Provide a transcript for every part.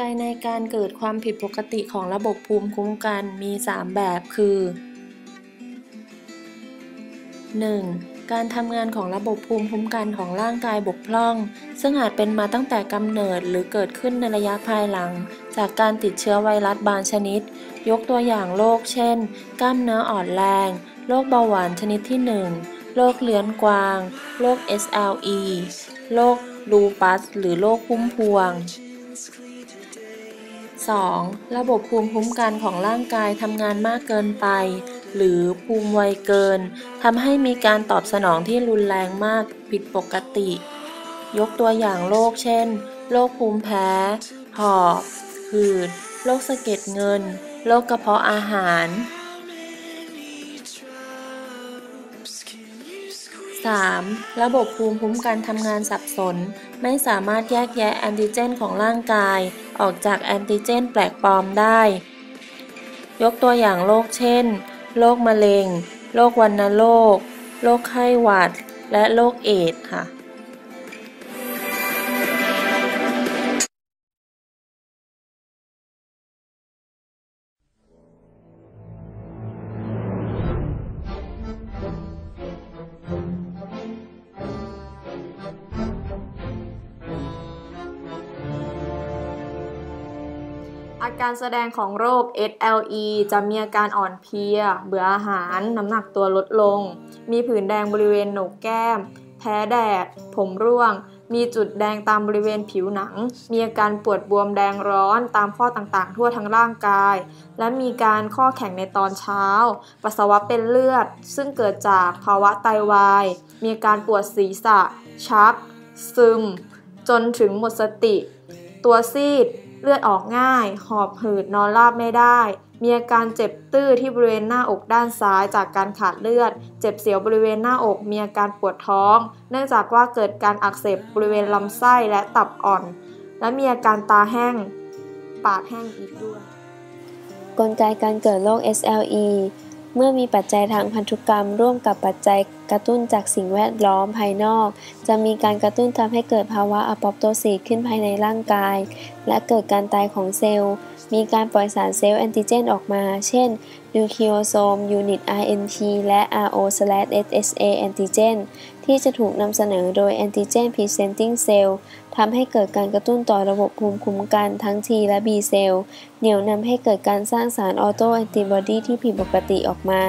กลไกในการเกิดความผิดปกติของระบบภูมิคุ้มกันมี 3 แบบคือ 1. การทำงานของระบบภูมิคุ้มกันของร่างกายบกพร่อง ซึ่งอาจเป็นมาตั้งแต่กำเนิดหรือเกิดขึ้นในระยะภายหลัง จากการติดเชื้อไวรัสบางชนิด ยกตัวอย่างโรคเช่น กล้ามเนื้ออ่อนแรง โรคเบาหวานชนิดที่ 1 โรคเลือนกวาง โรค SLE โรคลูปัส หรือโรคพุ่มพวง 2. ระบบภูมิคุ้มกันของร่างกายทำงานมากเกินไป หรือภูมิไวเกินทำให้มีการตอบสนองที่รุนแรงมากผิดปกติ ยกตัวอย่างโรคเช่น โรคภูมิแพ้ หอบ หืด โรคสะเก็ดเงิน โรคกระเพาะอาหาร 3. ระบบภูมิคุ้มกันทำงานสับสน ไม่สามารถแยกแยะแอนติเจนของร่างกาย ออกจากแอนติเจนแปลกปลอมได้ ยกตัวอย่างโรคเช่น โรคมะเร็ง โรควัณโรค โรคไข้หวัด และโรคเอดส์ค่ะ อาการแสดงของโรค SLE จะมีอาการอ่อนเพลีย เบื่ออาหาร น้ำหนักตัวลดลง มีผื่นแดงบริเวณโหนกแก้ม แพ้แดด ผมร่วง มีจุดแดงตามบริเวณผิวหนัง มีอาการปวดบวมแดงร้อนตามข้อต่างๆ ทั่วทั้งร่างกาย และมีการข้อแข็งในตอนเช้า ปัสสาวะเป็นเลือด ซึ่งเกิดจากภาวะไตาวาย มีอาการปวดศีรษะ ชัก ซึม จนถึงหมดสติ ตัวซีด เลือดออกง่าย หอบหืดนอนราบไม่ได้ มีอาการเจ็บตื้อที่บริเวณหน้าอกด้านซ้ายจากการขาดเลือด เจ็บเสียวบริเวณหน้าอกมีอาการปวดท้อง เนื่องจากว่าเกิดการอักเสบบริเวณลำไส้และตับอ่อน และมีอาการตาแห้ง ปากแห้งอีกด้วย กลไกการเกิดโรค SLE เมื่อมีปัจจัยทางพันธุกรรม ร่วมกับปัจจัยกระตุ้นจากสิ่งแวดล้อมภายนอก จะมีการกระตุ้นทำให้เกิดภาวะอะปอปโตซิสขึ้นภายในร่างกาย และเกิดการตายของเซลล์ มีการปล่อยสารเซลล์แอนติเจนออกมา เช่นนิวคลีโอโซมยูนิต RNP และ RO/SSA แอนติเจนที่จะถูกนำเสนอโดยแอนติเจน presenting cell ทำให้เกิดการกระตุ้นต่อระบบภูมิคุ้มกันทั้ง T และ B เซลล์เหนี่ยวนำให้เกิดการสร้างสารออโตแอนติบอดีที่ผิดปกติออกมา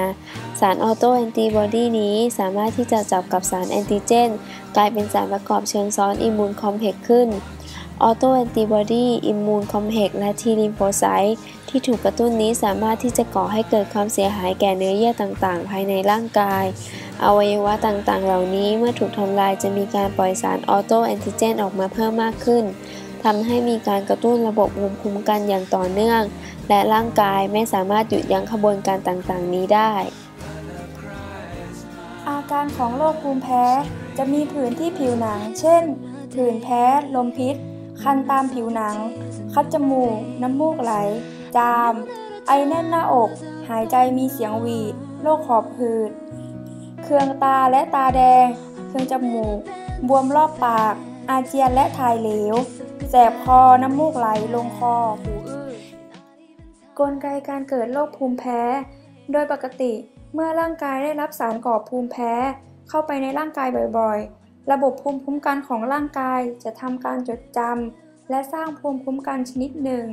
สารออโตแอนติบอดีนี้สามารถที่จะจับกับสารแอนติเจน กลายเป็นสารประกอบเชิงซ้อนอิมมูนคอมเพล็กซ์ขึ้น ออโตแอนติบอดีอิมมูนคอมเพกและ T ลิมโฟไซต์ที่ถูกกระตุ้นนี้สามารถที่จะก่อให้เกิดความเสียหายแก่เนื้อเยื่อต่างๆ ภายในร่างกาย อวัยวะต่างๆ เหล่านี้เมื่อถูกทำลายจะมีการปล่อยสารออโตแอนติเจนออกมาเพิ่มมากขึ้นทำให้มีการกระตุ้นระบบภูมิคุ้มกันอย่างต่อเนื่อง และร่างกายไม่สามารถหยุดยั้งขบวนการต่างๆ นี้ได้ อาการของโรคภูมิแพ้จะมีผื่นที่ผิวหนัง เช่น ผื่นแพ้ ลมพิษ คันตามผิวหนัง คัดจมูก น้ำมูกไหล จาม ไอแน่นหน้าอก หายใจมีเสียงหวีดโรคหอบหืด เคืองตาและตาแดง เคืองจมูก บวมรอบปาก อาเจียนและถ่ายเหลว แสบคอ น้ำมูกไหล ลงคอ หูอื้อกลไกการเกิดโรคภูมิแพ้ โดยปกติเมื่อร่างกายได้รับสารก่อภูมิแพ้ เข้าไปในร่างกายบ่อยๆ ระบบภูมิคุ้มกันของร่างกายจะทำการจดจำ และสร้างภูมิคุ้มกันชนิดหนึ่ง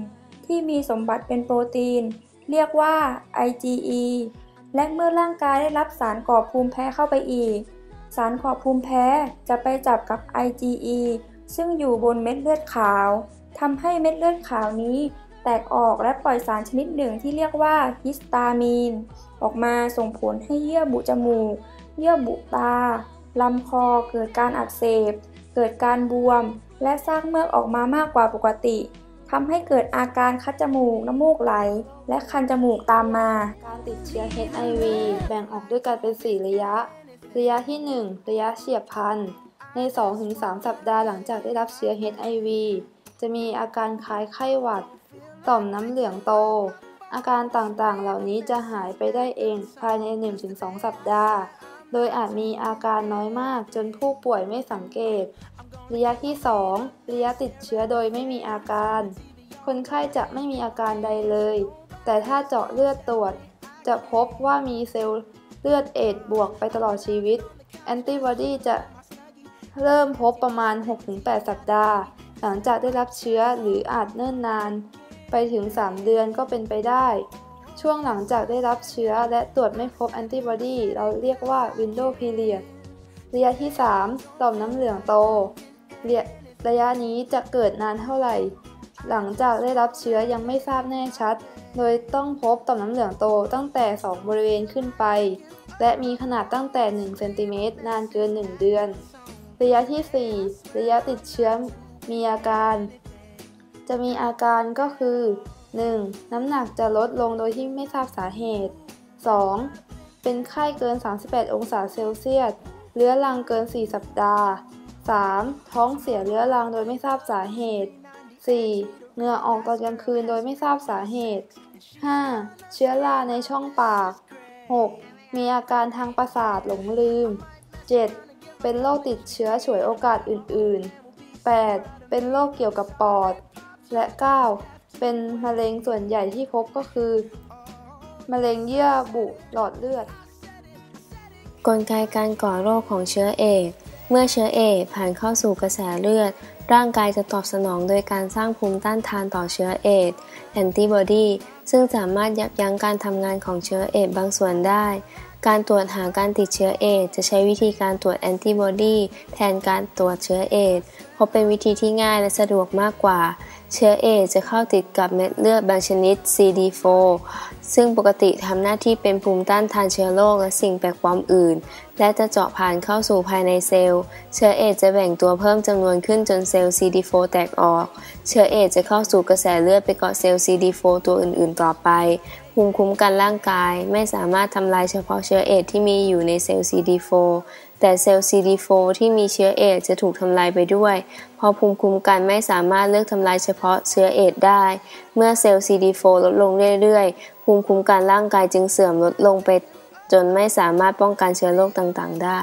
ที่มีสมบัติเป็นโปรตีน เรียกว่า IgE และเมื่อร่างกายได้รับสารก่อภูมิแพ้เข้าไปอีก สารก่อภูมิแพ้จะไปจับกับ IgE ซึ่งอยู่บนเม็ดเลือดขาวทำให้เม็ดเลือดขาวนี้แตกออกและปล่อยสารชนิดหนึ่งที่เรียกว่าฮิสตามีน ออกมาส่งผลให้เยื่อบุจมูก เยื่อบุตาลำคอเกิดการอักเสบ เกิดการบวม และซากเมือกออกมามากกว่าปกติทำให้เกิดอาการคัดจมูก น้ำมูกไหล และคันจมูกตามมา การติดเชื้อ HIV แบ่งออกด้วยกันเป็น 4 ระยะ ระยะที่ 1 ระยะเฉียบพลัน ใน 2-3 สัปดาห์หลังจากได้รับเชื้อ HIV จะมีอาการคล้ายไข้หวัด ต่อมน้ำเหลืองโต อาการต่างๆ เหล่านี้จะหายไปได้เองภายใน 1-2 สัปดาห์ โดยอาจมีอาการน้อยมากจนผู้ป่วยไม่สังเกต ระยะที่ 2 ระยะติดเชื้อโดยไม่มีอาการ คนไข้จะไม่มีอาการใดเลย แต่ถ้าเจาะเลือดตรวจ จะพบว่ามีเซลล์เลือดเอดบวกไปตลอดชีวิต แอนติบอดีจะเริ่มพบประมาณ 6-8 สัปดาห์ หลังจากได้รับเชื้อหรืออาจเนิ่นนาน ไปถึง 3 เดือนก็เป็นไปได้ ช่วงหลังจากได้รับเชื้อและตรวจไม่พบแอนติบอดีเราเรียกว่า Window Period ระยะที่ 3 ต่อมน้ำเหลืองโต ระยะระยะนี้จะเกิดนานเท่าไหร่ หลังจากได้รับเชื้อยังไม่ทราบแน่ชัด โดยต้องพบต่อมน้ำเหลืองโตตั้งแต่ 2 บริเวณขึ้นไป และมีขนาดตั้งแต่ 1 เซนติเมตรนานเกิน 1 เดือน ระยะที่ 4 ระยะติดเชื้อมีอาการ จะมีอาการก็คือ 1. น้ำหนักจะลดลงโดยที่ไม่ทราบสาเหตุ 2. เป็นไข้เกิน 38 องศาเซลเซียสเรื้อรังเกิน 4 สัปดาห์ 3. ท้องเสียเรื้อรังโดยไม่ทราบสาเหตุ 4. เหงื่อออกตอนกลางคืนโดยไม่ทราบสาเหตุ 5. เชื้อราในช่องปาก 6. มีอาการทางประสาทหลงลืม 7. เป็นโรคติดเชื้อฉวยโอกาสอื่น ๆ 8. เป็นโรคเกี่ยวกับปอด และ 9. เป็นมะเร็งส่วนใหญ่ที่พบก็คือ มะเร็งเยื่อบุหลอดเลือด กลไกการก่อโรคของเชื้อเอดส์ เมื่อเชื้อเอดผ่านเข้าสู่กระแสเลือด ร่างกายจะตอบสนองโดยการสร้างภูมิต้านทานต่อเชื้อเอดแอนติบอดีซึ่งสามารถยับยั้งการทำงานของเชื้อเอดบางส่วนได้ การตรวจหาการติดเชื้อเอดจะใช้วิธีการตรวจแอนติบอดีแทนการตรวจเชื้อเอดเพราะเป็นวิธีที่ง่ายและสะดวกมากกว่า เชื้อเอดจะเข้าติดกับเม็ดเลือดบางชนิด CD4 ซึ่งปกติทำหน้าที่เป็นภูมิต้านทานเชื้อโรคและสิ่งแปลกปลอมอื่น และจะเจาะผ่านเข้าสู่ภายในเซลล์ เชื้อเอดจะแบ่งตัวเพิ่มจำนวนขึ้นจนเซลล์ CD4 แตกออก เชื้อเอดจะเข้าสู่กระแสเลือดไปเกาะเซลล์ CD4 ตัวอื่น ๆ ต่อไป ภูมิคุ้มกันร่างกาย ไม่สามารถทำลายเฉพาะเชื้อเอดที่มีอยู่ในเซลล์ CD4 แต่เซลล์ CD4 ที่มีเชื้อเอดจะถูกทำลายไปด้วย เพราะภูมิคุ้มกันไม่สามารถเลือกทำลายเฉพาะเชื้อเอดได้ เมื่อเซลล์ CD4 ลดลงเรื่อยๆ ภูมิคุ้มกันร่างกายจึงเสื่อมลดลงไป จนไม่สามารถป้องกันเชื้อโรคต่างๆ ได้